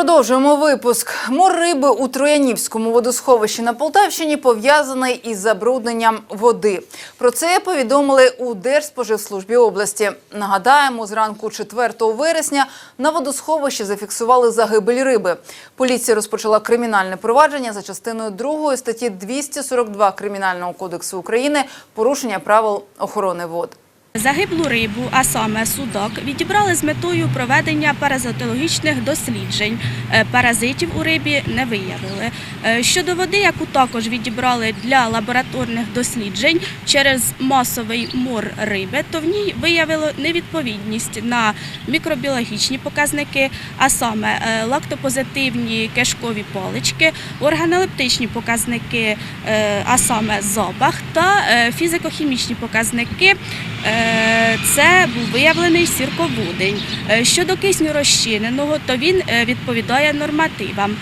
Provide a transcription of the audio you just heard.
Продовжуємо випуск. Мор риби у Троянівському водосховищі на Полтавщині пов'язаний із забрудненням води. Про це повідомили у Держспоживслужбі області. Нагадаємо, зранку 4 вересня на водосховищі зафіксували загибель риби. Поліція розпочала кримінальне провадження за частиною 2 статті 242 Кримінального кодексу України «Порушення правил охорони вод». Загиблу рибу, а саме судак, відібрали з метою проведення паразитологічних досліджень. Е, Паразитів у рибі не виявили. Е, Щодо води, яку також відібрали для лабораторних досліджень через масовий мор риби, то в ній виявило невідповідність на мікробіологічні показники, а саме е, лактопозитивні кишкові палички, органолептичні показники, а саме запах та фізико-хімічні показники. Це був виявлений сірководень. Е, Щодо кисню розчиненого, то він е, відповідає нормативам.